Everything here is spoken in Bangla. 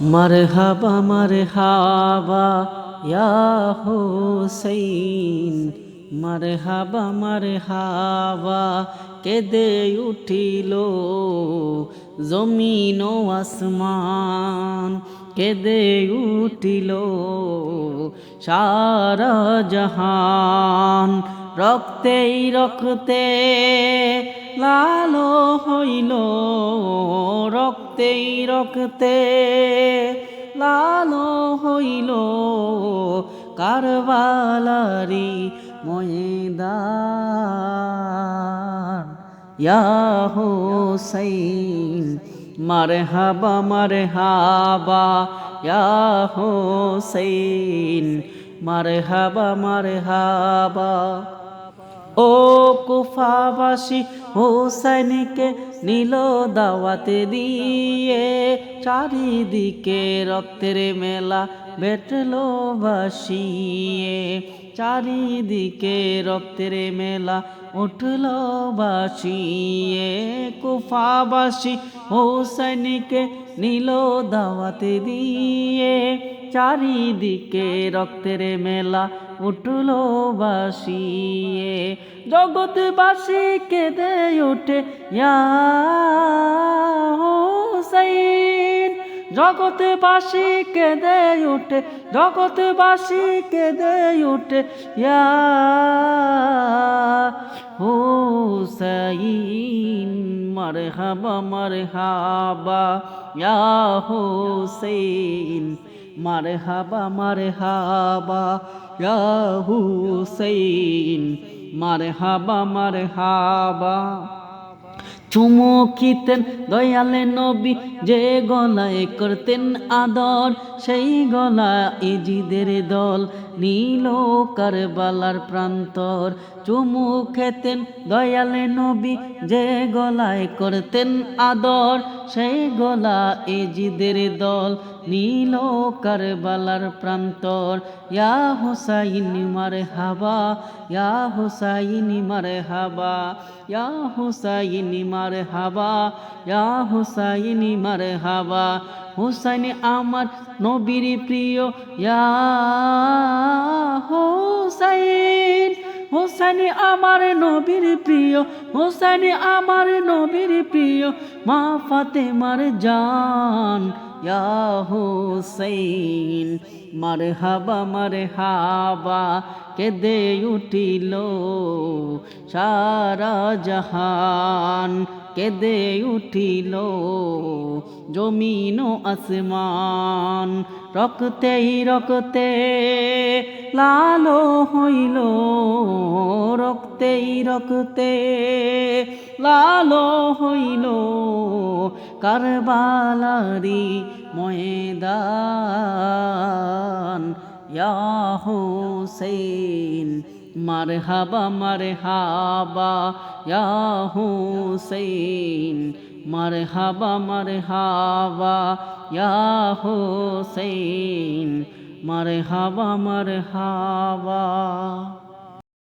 মারহাবা মারহাবা, ইয়া হুসাইন। মারহাবা মারহাবা, কেঁদে উঠিল জমিন ও আসমান। কেঁদে উঠিল সারা জাহান। রক্তেই রক্তে লাল হইল রক্তেই রক্তে লালো হইল কারবালারি ময়দান। ইয়া হুসাইন মারহাবা মারহাবা। ইয়া হুসাইন মারহাবা মারহাবা। ও কুফাবাসী, হোসাইনকে নীল দাওয়াতে দিয়ে। চারিদিকে রক্তের মেলা বেটলো বাসিয়ে চারিদিকে রক্তের মেলা উঠল বাসিয়ে কুফাবাসী, হোসাইনকে নীল দাওয়াতে দিয়ে। চারিদিকে রক্তের মেলা উঠল বাসিয়ে জগৎবাসী কেঁদে ওঠে ইয়া হোসাইন। জগৎবাসী কেঁদে ওঠে জগৎবাসী কেঁদে ওঠে ইয়া হোসাইন। মারহাবা মারহাবা, ইয়া হোসেন মারহাবা মারহাবা ইয়া হুসাইন। মারে হাবা চুমকিতেন দয়ালে নবী, যে গলায় করতেন আদর, সেই গলা ইজিদের দল। নীল কারবালার প্রান্তর। চুমু খেতেন দয়ালে নবী, যে গলায় করতেন আদর সেই গলা ইজিদের দল। নীল কারবালার প্রান্তর, ইয়া হুসাইন মার হাবা ইয়া হুসাইন মার হাবা ইয়া হুসাইন মার হাবা ইয়া হুসাইন মার হাবা হুসাইন আমার নবীর প্রিয়। ইয়া হুসাইন হোসেন আমার নবীর প্রিয়। হোসেন আমার নবীর প্রিয়। মা ফাতেমার জান, ইয়া হুসাইন, মারহাবা মারহাবা, কেঁদে উঠিল সারা জাহান। কেঁদে উঠিল, জমিন আসমান। রক্তেই রক্তে লালো হইল, রক্তেই রক্তে লালো হইল। কারবালারি ময়দান, ইয়া হুসেন মারহাবা মারহাবা ইয়া হুসেন মারহাবা মারহাবা ইয়া হুসেন মারহাবা মারহাবা।